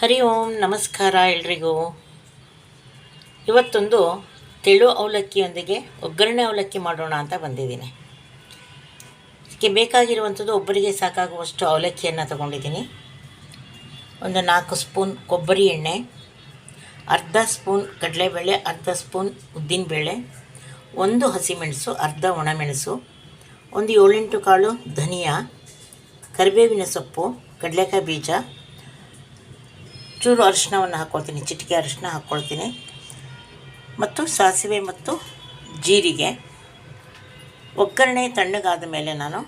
ಹರಿ ಓಂ ನಮಸ್ಕಾರ ಎಲ್ರಿಗೂ. ಇವತ್ತೊಂದು ತೆಳು ಅವಲಕ್ಕಿಯೊಂದಿಗೆ ಒಗ್ಗರಣೆ ಅವಲಕ್ಕಿ ಮಾಡೋಣ ಅಂತ ಬಂದಿದ್ದೀನಿ. ಇದಕ್ಕೆ ಬೇಕಾಗಿರುವಂಥದ್ದು ಒಬ್ಬರಿಗೆ ಸಾಕಾಗುವಷ್ಟು ಅವಲಕ್ಕಿಯನ್ನು ತಗೊಂಡಿದ್ದೀನಿ. ಒಂದು ನಾಲ್ಕು ಸ್ಪೂನ್ ಕೊಬ್ಬರಿ ಎಣ್ಣೆ, ಅರ್ಧ ಸ್ಪೂನ್ ಕಡಲೆಬೇಳೆ, ಅರ್ಧ ಸ್ಪೂನ್ ಉದ್ದಿನಬೇಳೆ, ಒಂದು ಹಸಿಮೆಣಸು, ಅರ್ಧ ಒಣಮೆಣಸು, ಒಂದು ಏಳೆಂಟು ಕಾಳು ಧನಿಯಾ, ಕರಿಬೇವಿನ ಸೊಪ್ಪು, ಕಡಲೆಕಾಯಿ ಬೀಜ ಚೂರು ಅರಿಶಿನವನ್ನು ಹಾಕ್ಕೊಳ್ತೀನಿ ಚಿಟಿಕೆ ಅರಿಶಿನ ಹಾಕ್ಕೊಳ್ತೀನಿ ಮತ್ತು ಸಾಸಿವೆ ಮತ್ತು ಜೀರಿಗೆ. ಒಗ್ಗರಣೆ ತಣ್ಣಗಾದ ಮೇಲೆ ನಾನು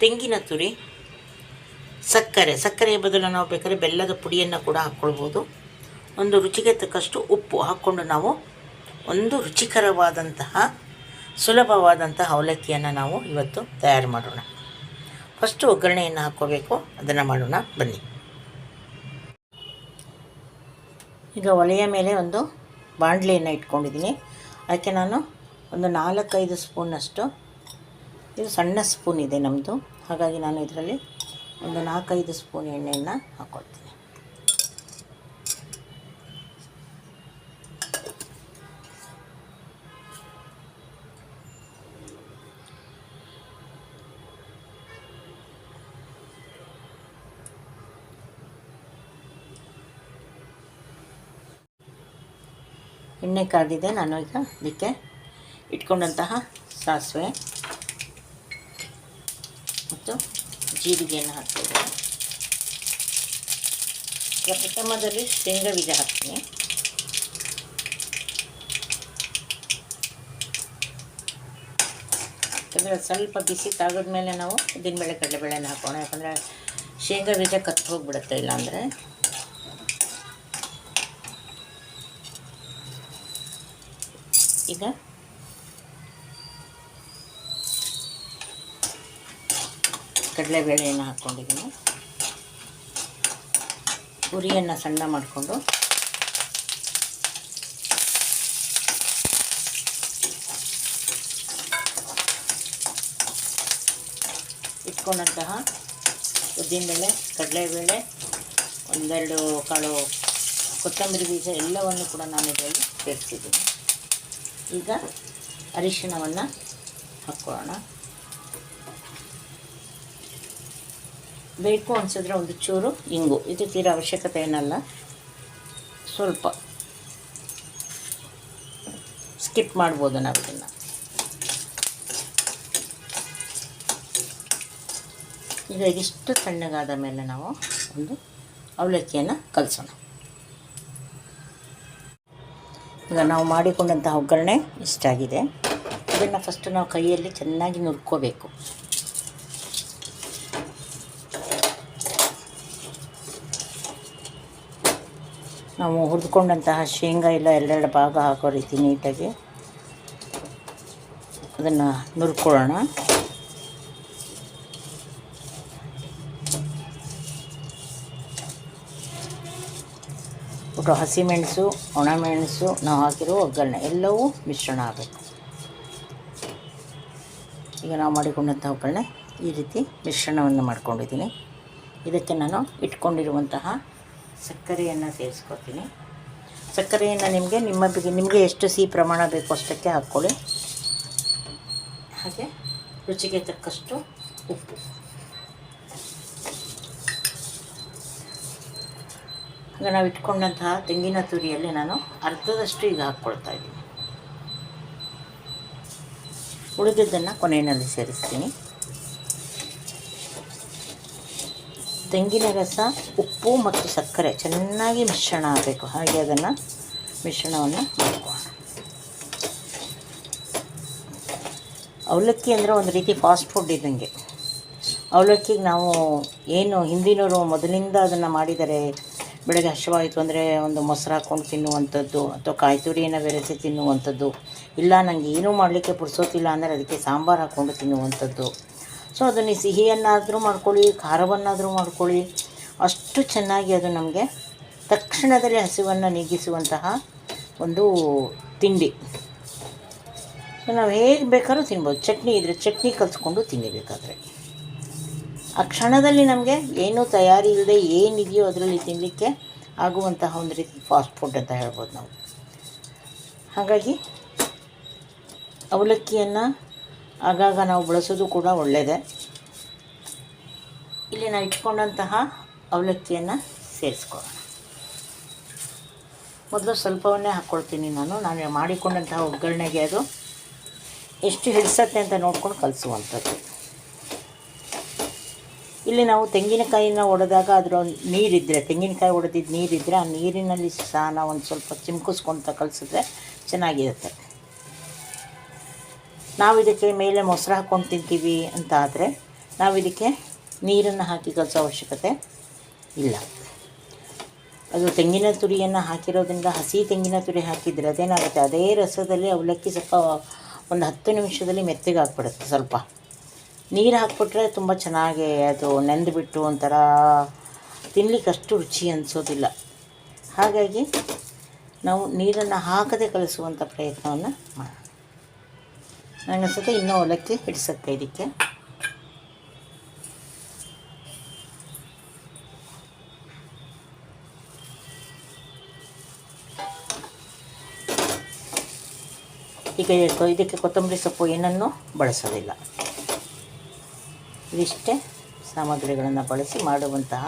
ತೆಂಗಿನ ತುರಿ, ಸಕ್ಕರೆ. ಸಕ್ಕರೆಯ ಬದಲು ನಾವು ಬೇಕಾದ್ರೆ ಬೆಲ್ಲದ ಪುಡಿಯನ್ನು ಕೂಡ ಹಾಕ್ಕೊಳ್ಬೋದು ಒಂದು ರುಚಿಗೆ ತಕ್ಕಷ್ಟು ಉಪ್ಪು ಹಾಕ್ಕೊಂಡು ನಾವು ಒಂದು ರುಚಿಕರವಾದಂತಹ, ಸುಲಭವಾದಂತಹ ಅವಲಕ್ಕಿಯನ್ನು ನಾವು ಇವತ್ತು ತಯಾರು ಮಾಡೋಣ. ಫಸ್ಟು ಒಗ್ಗರಣೆಯನ್ನು ಹಾಕ್ಕೋಬೇಕು ಅದನ್ನು ಮಾಡೋಣ. ಬನ್ನಿ. ಈಗ ಒಲೆಯ ಮೇಲೆ ಒಂದು ಬಾಂಡ್ಲಿಯನ್ನು ಇಟ್ಕೊಂಡಿದ್ದೀನಿ. ಅದಕ್ಕೆ ನಾನು ಒಂದು ನಾಲ್ಕೈದು ಸ್ಪೂನಷ್ಟು ಇದು ಸಣ್ಣ ಸ್ಪೂನ್ ಇದೆ ನಮ್ಮದು ಹಾಗಾಗಿ ನಾನು ಇದರಲ್ಲಿ ಒಂದು ನಾಲ್ಕೈದು ಸ್ಪೂನ್ ಎಣ್ಣೆಯನ್ನು ಹಾಕ್ಕೊಳ್ತೀನಿ ಎಣ್ಣೆ ಕಾದಿದೆ ನಾನು ಈಗ ಇದಕ್ಕೆ ಇಟ್ಕೊಂಡಂತಹ ಸಾಸಿವೆ ಮತ್ತು ಜೀರಿಗೆಯನ್ನು ಹಾಕ್ತಿದ್ದೀನಿ ಪ್ರಥಮದಲ್ಲಿ ಶೇಂಗಾ ಬೀಜ ಹಾಕ್ತೀನಿ. ಯಾಕಂದರೆ ಸ್ವಲ್ಪ ಬಿಸಿ ತಾಗದ ಮೇಲೆ ನಾವು ಕಡಲೆ ಕಡಲೆಬೇಳೆನ ಹಾಕೋಣ. ಯಾಕಂದರೆ ಶೇಂಗಾ ಬೀಜ ಕತ್ತು ಹೋಗಿಬಿಡುತ್ತೆ, ಇಲ್ಲಾಂದರೆ ಈಗ? ಕಡಲೆಬೇಳೆಯನ್ನು ಹಾಕ್ಕೊಂಡಿದ್ದೀನಿ. ಉರಿಯನ್ನು ಸಣ್ಣ ಮಾಡಿಕೊಂಡು. ಇಟ್ಕೊಂಡಂತಹ ಉದ್ದಿನಬೇಳೆ, ಕಡಲೆಬೇಳೆ, ಒಂದೆರಡು ಕಾಳು ಕೊತ್ತಂಬರಿ ಬೀಜ ಎಲ್ಲವನ್ನು ಕೂಡ ನಾನು ಇದರಲ್ಲಿ ಸೇರಿಸಿದ್ದೀನಿ. ಈಗ ಅರಿಶಿಣವನ್ನು ಹಾಕ್ಕೊಳ್ಳೋಣ ಬೇಕು ಅನಿಸಿದ್ರೆ ಒಂದು ಚೂರು ಇಂಗು. ಇದು ತೀರ ಅವಶ್ಯಕತೆ ಏನಲ್ಲ. ಸ್ವಲ್ಪ ಸ್ಕಿಪ್ ಮಾಡ್ಬೋದು ನಾವು ಇದನ್ನು. ಈಗ ಇದಿಷ್ಟು ತಣ್ಣಗಾದ ಮೇಲೆ ನಾವು ಒಂದು ಅವಲಕ್ಕಿಯನ್ನು ಕಲಸೋಣ. ಈಗ ನಾವು ಮಾಡಿಕೊಂಡಂತಹ ಒಗ್ಗರಣೆ ಇಷ್ಟಾಗಿದೆ ಇದನ್ನು ಫಸ್ಟು ನಾವು ಕೈಯಲ್ಲಿ ಚೆನ್ನಾಗಿ ನುರ್ಕೋಬೇಕು. ನಾವು ಹುರಿದುಕೊಂಡಂತಹ ಶೇಂಗಾ ಎಲ್ಲ ಎರಡೆರಡು ಭಾಗ ಹಾಕೋ ರೀತಿ ನೀಟಾಗಿ ಅದನ್ನು ನುರ್ಕೊಳ್ಳೋಣ. ಒಟ್ಟು ಹಸಿಮೆಣಸು ಒಣಮೆಣಸು ನಾವು ಹಾಕಿರೋ ಒಗ್ಗರಣೆ, ಎಲ್ಲವೂ ಮಿಶ್ರಣ ಆಗಬೇಕು. ಈಗ ನಾವು ಮಾಡಿಕೊಂಡಂಥ ಒಗ್ಗರಣೆ ಈ ರೀತಿ ಮಿಶ್ರಣವನ್ನು ಮಾಡ್ಕೊಂಡಿದ್ದೀನಿ. ಇದಕ್ಕೆ ನಾನು ಇಟ್ಕೊಂಡಿರುವಂತಹ ಸಕ್ಕರೆಯನ್ನು ಸೇರಿಸ್ಕೊತೀನಿ ಸಕ್ಕರೆಯನ್ನು ನಿಮಗೆ ನಿಮ್ಮ ಬಗ್ಗೆ ನಿಮಗೆ ಎಷ್ಟು ಸಿಹಿ ಪ್ರಮಾಣ ಬೇಕು ಅಷ್ಟಕ್ಕೆ ಹಾಕ್ಕೊಳ್ಳಿ. ಹಾಗೆ ರುಚಿಗೆ ತಕ್ಕಷ್ಟು ಉಪ್ಪು. ಈಗ ನಾವು ಇಟ್ಕೊಂಡಂತಹ ತೆಂಗಿನ ತುರಿಯಲ್ಲಿ ನಾನು ಅರ್ಧದಷ್ಟು ಈಗ ಹಾಕ್ಕೊಳ್ತಾ ಇದ್ದೀನಿ. ಉಳಿದಿದ್ದನ್ನು ಕೊನೆಯಲ್ಲಿ ಸೇರಿಸ್ತೀನಿ. ತೆಂಗಿನ ರಸ, ಉಪ್ಪು ಮತ್ತು ಸಕ್ಕರೆ ಚೆನ್ನಾಗಿ ಮಿಶ್ರಣ ಆಗಬೇಕು. ಹಾಗೆ ಅದನ್ನು ಮಿಶ್ರಣವನ್ನು ಮಾಡ್ಕೊಳ್ಳೋಣ. ಅವಲಕ್ಕಿ ಅಂದರೆ ಒಂದು ರೀತಿ ಫಾಸ್ಟ್ ಫುಡ್ ಇದ್ದಂಗೆ. ಅವಲಕ್ಕಿಗೆ ನಾವು ಏನು ಹಿಂದಿನವರು ಮೊದಲಿಂದ ಅದನ್ನು ಮಾಡಿದರೆ ಬೆಳಗ್ಗೆ ಹಸಿವಾಯಿತು ಅಂದರೆ ಒಂದು ಮೊಸರು ಹಾಕ್ಕೊಂಡು ತಿನ್ನುವಂಥದ್ದು ಅಥವಾ ಕಾಯಿ ತುರಿಯನ್ನು ಬೆರೆಸಿ ತಿನ್ನುವಂಥದ್ದು. ಇಲ್ಲ ನನಗೆ ಏನೂ ಮಾಡಲಿಕ್ಕೆ ಪುರ್ಸೋತಿಲ್ಲ ಅಂದರೆ ಅದಕ್ಕೆ ಸಾಂಬಾರು ಹಾಕ್ಕೊಂಡು ತಿನ್ನುವಂಥದ್ದು. ಸೊ ಅದನ್ನು ಸಿಹಿಯನ್ನಾದರೂ ಮಾಡ್ಕೊಳ್ಳಿ, ಖಾರವನ್ನಾದರೂ ಮಾಡ್ಕೊಳ್ಳಿ. ಅಷ್ಟು ಚೆನ್ನಾಗಿ ಅದು ನಮಗೆ ತಕ್ಷಣದಲ್ಲಿ ಹಸಿವನ್ನು ನೀಗಿಸುವಂತಹ ಒಂದು ತಿಂಡಿ. ಸೊ ನಾವು ಹೇಗೆ ಬೇಕಾದ್ರೂ ತಿನ್ಬೋದು. ಚಟ್ನಿ ಇದ್ದರೆ ಚಟ್ನಿ ಕಲಿಸ್ಕೊಂಡು ತಿನ್ನಬೇಕಾದ್ರೆ. ಆ ಕ್ಷಣದಲ್ಲಿ ನಮಗೆ ಏನೂ ತಯಾರಿ ಇಲ್ಲದೆ ಏನಿದೆಯೋ ಅದರಲ್ಲಿ ತಿನ್ನಲಿಕ್ಕೆ ಆಗುವಂತಹ ಒಂದು ರೀತಿ ಫಾಸ್ಟ್ ಫುಡ್ ಅಂತ ಹೇಳ್ಬೋದು ನಾವು. ಹಾಗಾಗಿ ಅವಲಕ್ಕಿಯನ್ನು ಆಗಾಗ ನಾವು ಬಳಸೋದು ಕೂಡ ಒಳ್ಳೆಯದೇ ಇಲ್ಲಿ ನಾವು ಇಟ್ಕೊಂಡಂತಹ ಅವಲಕ್ಕಿಯನ್ನು ಸೇರಿಸ್ಕೊಳ್ಳೋಣ. ಮೊದಲು ಸ್ವಲ್ಪವನ್ನೇ ಹಾಕ್ಕೊಳ್ತೀನಿ ನಾನು. ನಾನು ಮಾಡಿಕೊಂಡಂತಹ ಒಗ್ಗರಣೆಗೆ ಅದು ಎಷ್ಟು ಹಿಡಿಸತ್ತೆ ಅಂತ ನೋಡ್ಕೊಂಡು ಕಲಿಸುವಂಥದ್ದು. ಇಲ್ಲಿ ನಾವು ತೆಂಗಿನಕಾಯಿನ ಒಡೆದಾಗ ಅದರ ನೀರಿದ್ದರೆ ತೆಂಗಿನಕಾಯಿ ಒಡೆದಿದ್ದು ನೀರಿದ್ದರೆ ಆ ನೀರಿನಲ್ಲಿ ಸಹ ನಾವು ಒಂದು ಸ್ವಲ್ಪ ಚಿಮ್ಕಿಸ್ಕೊಂತ ಕಲಿಸಿದ್ರೆ ಚೆನ್ನಾಗಿರುತ್ತೆ. ನಾವು ಇದಕ್ಕೆ ಮೇಲೆ ಮೊಸರು ಹಾಕ್ಕೊಂಡು ತಿಂತೀವಿ ಅಂತ ಆದರೆ ನಾವು ಇದಕ್ಕೆ ನೀರನ್ನು ಹಾಕಿ ಕಲಿಸೋ ಅವಶ್ಯಕತೆ ಇಲ್ಲ. ಅದು ತೆಂಗಿನ ತುರಿಯನ್ನು ಹಾಕಿರೋದ್ರಿಂದ ಹಸಿ ತೆಂಗಿನ ತುರಿ ಹಾಕಿದರೆ ಅದೇನಾಗುತ್ತೆ? ಅದೇ ರಸದಲ್ಲಿ ಅವಲಕ್ಕಿ ಸ್ವಲ್ಪ ಒಂದು ಹತ್ತು ನಿಮಿಷದಲ್ಲಿ ಮೆತ್ತಗೆ ಹಾಕ್ಬಿಡುತ್ತೆ ಸ್ವಲ್ಪ. ನೀರು ಹಾಕಿಬಿಟ್ರೆ ತುಂಬ ಚೆನ್ನಾಗಿ ಅದು ನೆಂದುಬಿಟ್ಟು ಒಂಥರ ತಿನ್ನಲಿಕ್ಕೆ ಅಷ್ಟು ರುಚಿ ಅನಿಸೋದಿಲ್ಲ. ಹಾಗಾಗಿ ನಾವು ನೀರನ್ನು ಹಾಕದೆ ಕಲಿಸುವಂಥ ಪ್ರಯತ್ನವನ್ನು ಮಾಡೋಣ. ನನಗನ್ಸುತ್ತೆ ಇನ್ನೂ ಒಲಕ್ಕೆ ಹಿಡಿಸುತ್ತೆ ಇದಕ್ಕೆ. ಈಗ ಇದು- ಇದಕ್ಕೆ ಕೊತ್ತಂಬರಿ ಸೊಪ್ಪು ಏನನ್ನೂ ಬಳಸೋದಿಲ್ಲ. ಇದಿಷ್ಟೇ ಸಾಮಗ್ರಿಗಳನ್ನು ಬಳಸಿ ಮಾಡುವಂತಹ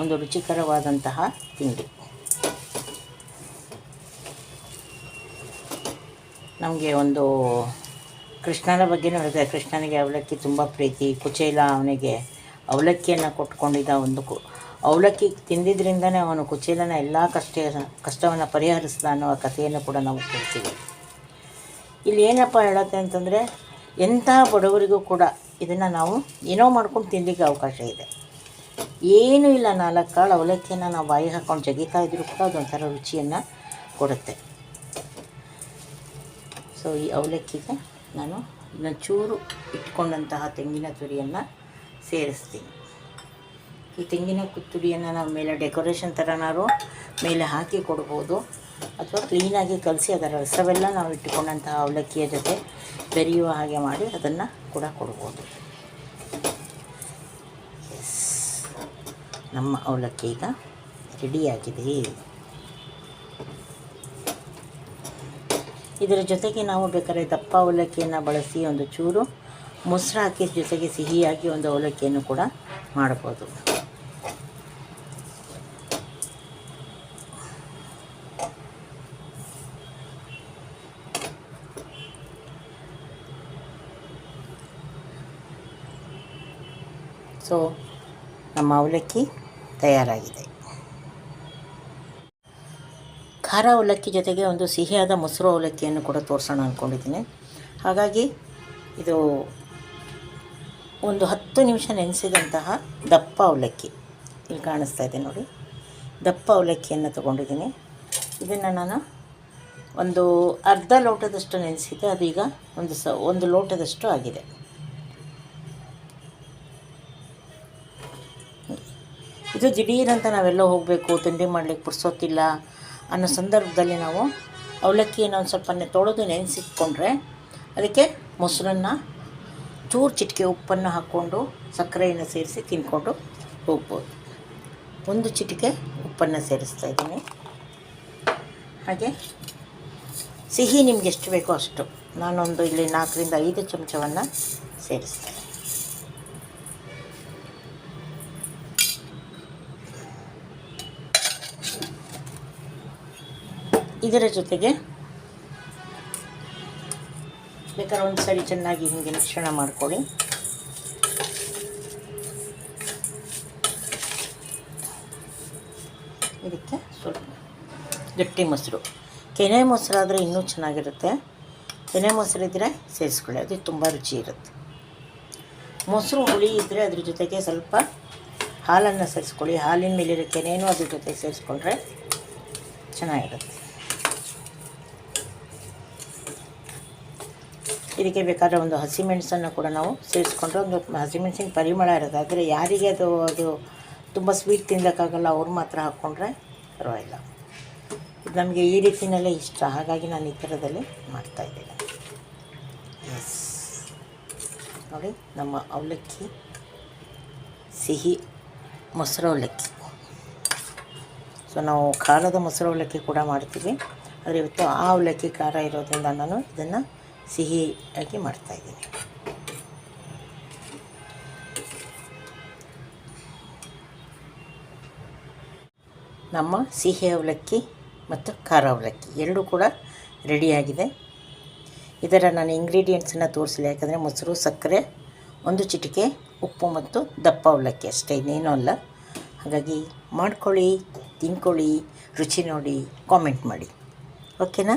ಒಂದು ರುಚಿಕರವಾದಂತಹ ತಿಂಡಿ. ನಮಗೆ ಒಂದು ಕೃಷ್ಣನ ಬಗ್ಗೆ ಹೇಳಿದೆ ಕೃಷ್ಣನಿಗೆ ಅವಲಕ್ಕಿ ತುಂಬ ಪ್ರೀತಿ, ಕುಚೇಲ ಅವನಿಗೆ ಅವಲಕ್ಕಿಯನ್ನು ಕೊಟ್ಕೊಂಡಿದ್ದ ಒಂದು ಕು, ಅವಲಕ್ಕಿ ತಿಂದಿದ್ದರಿಂದನೇ ಅವನು ಕುಚೇಲನ ಎಲ್ಲ ಕಷ್ಟ, ಕಷ್ಟವನ್ನು ಪರಿಹರಿಸಿದ ಅನ್ನೋ ಕಥೆಯನ್ನು ಕೂಡ ನಾವು ಕೇಳ್ತೀವಿ. ಇಲ್ಲಿ ಏನಪ್ಪ ಹೇಳತ್ತೆ ಅಂತಂದರೆ ಎಂಥ ಬಡವರಿಗೂ ಕೂಡ ಇದನ್ನು ನಾವು, ಏನೋ ಮಾಡ್ಕೊಂಡು ತಿನ್ನಲಿಕ್ಕೆ ಅವಕಾಶ ಇದೆ. ಏನೂ ಇಲ್ಲ ನಾಲ್ಕು ಕಾಳು ಅವಲಕ್ಕಿಯನ್ನು ನಾವು ಬಾಯಿ ಹಾಕ್ಕೊಂಡು ಜಗಿತಾ ಇದ್ರೂ ಕೂಡ ಅದೊಂಥರ ರುಚಿಯನ್ನು ಕೊಡುತ್ತೆ. ಸೊ ಈ ಅವಲಕ್ಕಿಗೆ ನಾನು ಇದನ್ನ ಚೂರು ಇಟ್ಕೊಂಡಂತಹ ತೆಂಗಿನ ತುರಿಯನ್ನು ಸೇರಿಸ್ತೀನಿ. ಈ ತೆಂಗಿನ ಕುತ್ತುಡಿಯನ್ನು ನಾವು ಮೇಲೆ ಡೆಕೋರೇಷನ್ ಥರನಾರು ಮೇಲೆ ಹಾಕಿ ಕೊಡ್ಬೋದು. ಅಥವಾ ಕ್ಲೀನಾಗಿ ಕಲಸಿ ಅದರ ರಸವೆಲ್ಲ ನಾವು ಇಟ್ಟುಕೊಂಡಂತಹ ಅವಲಕ್ಕಿಯ ಜೊತೆ ಬೆರೆಯುವ ಹಾಗೆ ಮಾಡಿ ಅದನ್ನು ಕೂಡ ಕೊಡ್ಬೋದು. ಎಸ್ ನಮ್ಮ ಅವಲಕ್ಕಿ ಈಗ ರೆಡಿಯಾಗಿದೆ ಇದರ ಜೊತೆಗೆ ನಾವು ಬೇಕಾದ್ರೆ ದಪ್ಪ ಅವಲಕ್ಕಿಯನ್ನು ಬಳಸಿ ಒಂದು ಚೂರು ಮೊಸರು ಹಾಕಿ ಜೊತೆಗೆ ಸಿಹಿಯಾಗಿ ಒಂದು ಅವಲಕ್ಕಿಯನ್ನು ಕೂಡ ಮಾಡ್ಬೋದು. ಸೊ, ನಮ್ಮ ಅವಲಕ್ಕಿ ತಯಾರಾಗಿದೆ. ಖಾರ ಅವಲಕ್ಕಿ ಜೊತೆಗೆ ಒಂದು ಸಿಹಿಯಾದ ಮೊಸರು ಅವಲಕ್ಕಿಯನ್ನು ಕೂಡ ತೋರಿಸೋಣ ಅಂದ್ಕೊಂಡಿದ್ದೀನಿ ಹಾಗಾಗಿ, ಇದು ಒಂದು ಹತ್ತು ನಿಮಿಷ ನೆನೆಸಿದಂತಹ ದಪ್ಪ ಅವಲಕ್ಕಿ. ಇಲ್ಲಿ ಕಾಣಿಸ್ತಾ ಇದೆ ನೋಡಿ. ದಪ್ಪ ಅವಲಕ್ಕಿಯನ್ನು ತೊಗೊಂಡಿದ್ದೀನಿ. ಇದನ್ನು ನಾನು ಒಂದು ಅರ್ಧ ಲೋಟದಷ್ಟು ನೆನೆಸಿದ್ದೆ ಅದು ಈಗ ಒಂದು ಸ, ಒಂದು ಲೋಟದಷ್ಟು ಆಗಿದೆ. ಇದು ದಿಢೀರಂತ ನಾವೆಲ್ಲ ಹೋಗಬೇಕು, ತಿಂಡಿ ಮಾಡ್ಲಿಕ್ಕೆ ಪುರ್ಸೋತಿಲ್ಲ ಅನ್ನೋ ಸಂದರ್ಭದಲ್ಲಿ ನಾವು ಅವಲಕ್ಕಿಯನ್ನು ಒಂದು ಸ್ವಲ್ಪ ತೊಳೆದು ನೆನೆಸಿಟ್ಕೊಂಡ್ರೆ ಅದಕ್ಕೆ ಮೊಸರನ್ನು, ಚೂರು ಚಿಟಿಕೆ ಉಪ್ಪನ್ನು ಹಾಕ್ಕೊಂಡು ಸಕ್ಕರೆಯನ್ನು ಸೇರಿಸಿ ತಿನ್ಕೊಂಡು ಹೋಗ್ಬೋದು. ಒಂದು ಚಿಟಿಕೆ ಉಪ್ಪನ್ನು ಸೇರಿಸ್ತಾ ಇದ್ದೀನಿ. ಹಾಗೆ ಸಿಹಿ ನಿಮ್ಗೆ ಎಷ್ಟು ಬೇಕೋ ಅಷ್ಟು ನಾನೊಂದು ಇಲ್ಲಿ ನಾಲ್ಕರಿಂದ ಐದು ಚಮಚವನ್ನು ಸೇರಿಸ್ತೇನೆ. ಇದರ ಜೊತೆಗೆ ಬೇಕಾದ್ರೆ ಒಂದು ಸರಿ ಚೆನ್ನಾಗಿ ಹೀಗೆ ಮಿಶ್ರಣ ಮಾಡ್ಕೊಳ್ಳಿ. ಇದಕ್ಕೆ ಸ್ವಲ್ಪ ಗಟ್ಟಿ ಮೊಸರು. ಕೆನೆ ಮೊಸರಾದರೆ ಇನ್ನೂ ಚೆನ್ನಾಗಿರುತ್ತೆ. ಕೆನೆ ಮೊಸರಿದ್ದರೆ ಸೇರಿಸ್ಕೊಳ್ಳಿ, ಅದು ತುಂಬ ರುಚಿ ಇರುತ್ತೆ. ಮೊಸರು ಹುಳಿ ಇದ್ದರೆ ಅದ್ರ ಜೊತೆಗೆ ಸ್ವಲ್ಪ ಹಾಲನ್ನು ಸೇರಿಸ್ಕೊಳ್ಳಿ. ಹಾಲಿನ ಮೇಲಿರೋ ಕೆನೆಯೂ ಅದ್ರ ಜೊತೆ ಸೇರಿಸ್ಕೊಂಡ್ರೆ ಚೆನ್ನಾಗಿರುತ್ತೆ. ಇದಕ್ಕೆ ಬೇಕಾದರೆ ಒಂದು ಹಸಿಮೆಣಸನ್ನು ಕೂಡ ನಾವು ಸೇರಿಸ್ಕೊಂಡ್ರೆ ಒಂದು ಹಸಿಮೆಣಸಿನ ಪರಿಮಳ ಇರುತ್ತೆ. ಆದರೆ ಯಾರಿಗೆ ಅದು ಅದು ತುಂಬ ಸ್ವೀಟ್ ತಿನ್ನೋಕ್ಕಾಗಲ್ಲ ಅವ್ರು ಮಾತ್ರ ಹಾಕ್ಕೊಂಡ್ರೆ ಪರವಾಗಿಲ್ಲ. ಇದು ನಮಗೆ ಈ ರೀತಿಯಲ್ಲೇ ಇಷ್ಟ. ಹಾಗಾಗಿ ನಾನು ಈ ಥರದಲ್ಲಿ ಮಾಡ್ತಾಯಿದ್ದೇನೆ ಎಸ್ ನೋಡಿ, ನಮ್ಮ ಅವಲಕ್ಕಿ, ಸಿಹಿ ಮೊಸರು ಅವಲಕ್ಕಿ. ಸೊ ನಾವು ಖಾರದ ಮೊಸರು ಅವಲಕ್ಕಿ ಕೂಡ ಮಾಡ್ತೀವಿ. ಆದರೆ ಇವತ್ತು ಆ ಅವಲಕ್ಕಿ ಖಾರ ಇರೋದ್ರಿಂದ ನಾನು ಇದನ್ನು ಸಿಹಿಯಾಗಿ ಮಾಡ್ತಾಯಿದ್ದೀನಿ ನಮ್ಮ ಸಿಹಿ ಅವಲಕ್ಕಿ ಮತ್ತು ಖಾರ ಅವಲಕ್ಕಿ ಎರಡೂ ಕೂಡ ರೆಡಿಯಾಗಿದೆ. ಇದರ ನಾನು ಇಂಗ್ರೀಡಿಯೆಂಟ್ಸನ್ನು ತೋರಿಸಿಲ್ಲ, ಯಾಕಂದರೆ ಮೊಸರು, ಸಕ್ಕರೆ, ಒಂದು ಚಿಟಿಕೆ, ಉಪ್ಪು ಮತ್ತು ದಪ್ಪ ಅವಲಕ್ಕಿ ಅಷ್ಟೇ, ಇನ್ನೇನೂ ಅಲ್ಲ. ಹಾಗಾಗಿ ಮಾಡ್ಕೊಳ್ಳಿ, ತಿನ್ಕೊಳ್ಳಿ, ರುಚಿ ನೋಡಿ ಕಾಮೆಂಟ್ ಮಾಡಿ. ಓಕೆನಾ